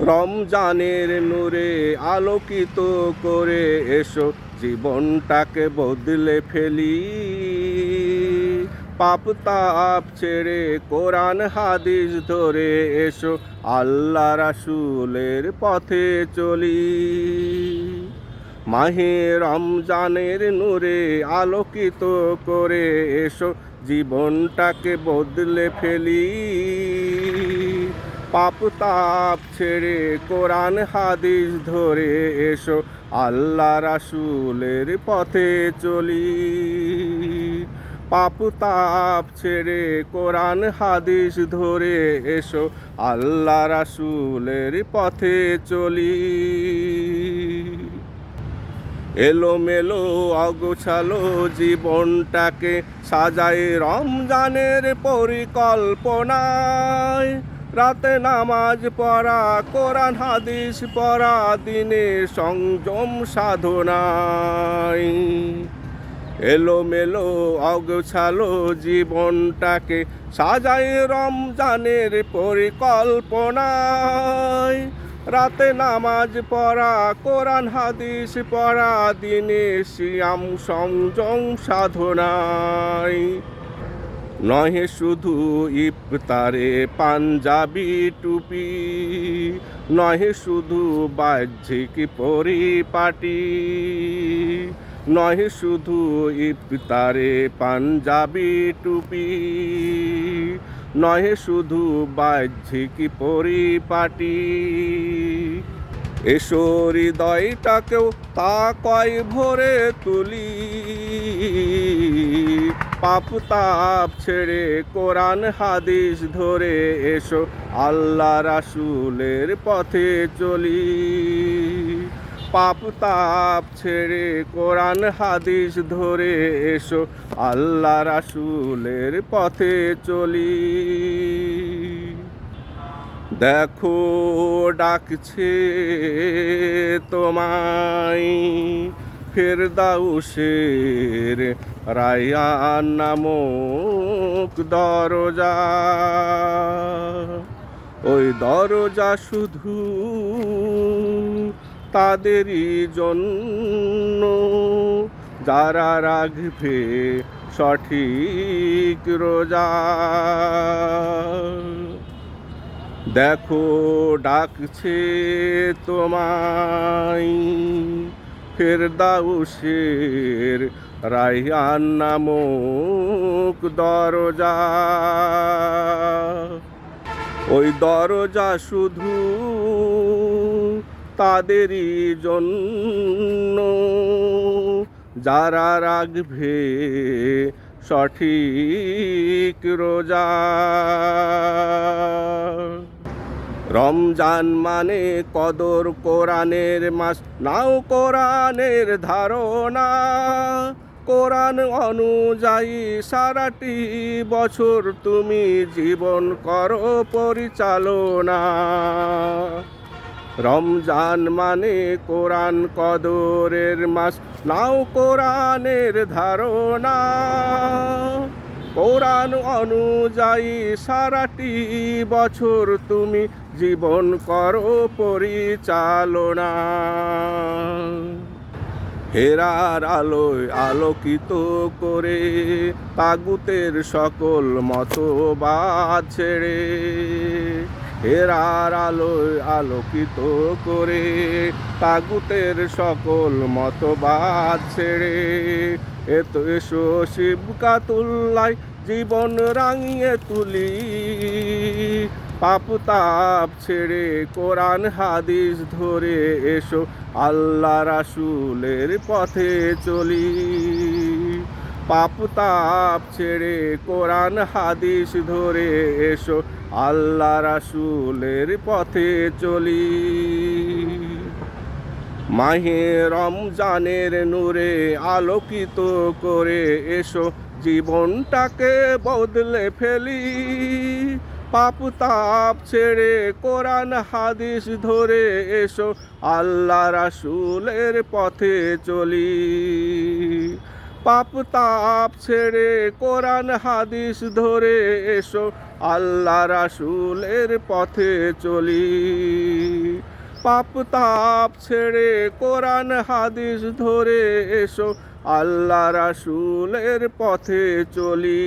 রমজানের নূরে আলোকিত করে এসো, জীবনটাকে বদলে ফেলি। পাপ তাপ ছেড়ে কোরআন, হাদিস ধরে এসো, আল্লাহ রাসূলের পথে চলি। মাহে রমজানের নূরে আলোকিত করে এসো, জীবনটাকে বদলে ফেলি। পাপ তাপ ছেড়ে কোরআন হাদিস ধরে এসো, আল্লাহ রাসূলের পথে চলি। পাপ তাপ ছেড়ে কোরআন হাদিস ধরে এসো, আল্লাহ রাসূলের পথে চলি। এলোমেলো, অগোছালো জীবনটাকে সাজাই রমজানের পরিকল্পনায়। রাতে নামাজ পড়া, কোরআন, হাদিস পড়া, দিনে সংযম সাধনায়। এলোমেলো অগোছালো জীবনটাকে সাজাই রমজানের পরিকল্পনায়। রাতে নামাজ পড়া, কোরআন, হাদিস পড়া, দিনে সিয়াম, সংযম সাধনায়। নহে শুধু ইফতারে পাঞ্জাবি টুপি, নহে শুধু বাহ্যিক পরিপাটি, নহে শুধু ইফতারে পাঞ্জাবি টুপি, নহে শুধু বাহ্যিক পরিপাটি। এসো হৃদয়টাকেও তা কয় ভরে তুলি। পাপ তাপ ছেড়ে কোরআন, হাদিস ধরে এসো। আল্লাহ রাসূলের পথে চলি। পাপ তাপ ছেড়ে কোরআন, হাদিস ধরে এসো। আল্লাহ রাসুলের পথে চলি। দেখো, ডাকছে তোমায়। ফেরদাউসের রায়ান নামক দরজা। ওই দরজা শুধু তাদেরই জন্য। যারা রাখবে সঠিক রোজা। দেখো, ডাকছে তোমায় ফেরদাউসের রাইয়ান নামক দরজা। ওই দরজা শুধু তাদেরই জন্য। যারা রাখবে সঠিক রোজা। রমজান মানে কদর কোরআনের মাস, নাও কোরআনের ধারণা। কোরআন অনুযায়ী সারাটি বছর তুমি জীবন করো পরিচালনা। রমজান মানে কোরআন কদরের মাস, নাও কোরআনের ধারণা। কোরআন অনুযায়ী সারাটি বছর তুমি জীবন করো পরিচালনা। হেরার আলোয় আলোকিত করে তাগুতের সকল মতবাদ ছেড়ে হেরার আলোয় আলোকিত করে তাগুতের সকল মতবাদ ছেড়ে। এত এসো শিবকাতুল্লাই জীবন রাঙিয়ে তুলি। পাপ তাপ ছেড়ে কোরআন, হাদিস ধরে এসো আল্লাহ রাসূলের পথে চলি। পাপ তাপ ছেড়ে কোরআন, হাদিস ধরে এসো, আল্লাহ রাসূলের পথে চলি। মাহে রমজানের নূরে আলোকিত করে এসো, জীবনটাকে বদলে ফেলি। পাপ তাপ ছেড়ে কোরআন, হাদিস ধরে এসো, আল্লাহ রাসূলের পথে চলি। পাপ তাপ ছেড়ে কোরআন, হাদিস ধরে এসো। আল্লাহ রাসুলের পথে চলি। পাপ তাপ ছেড়ে কোরআন, হাদিস ধরে এসো। আল্লাহ রাসুলের পথে চলি।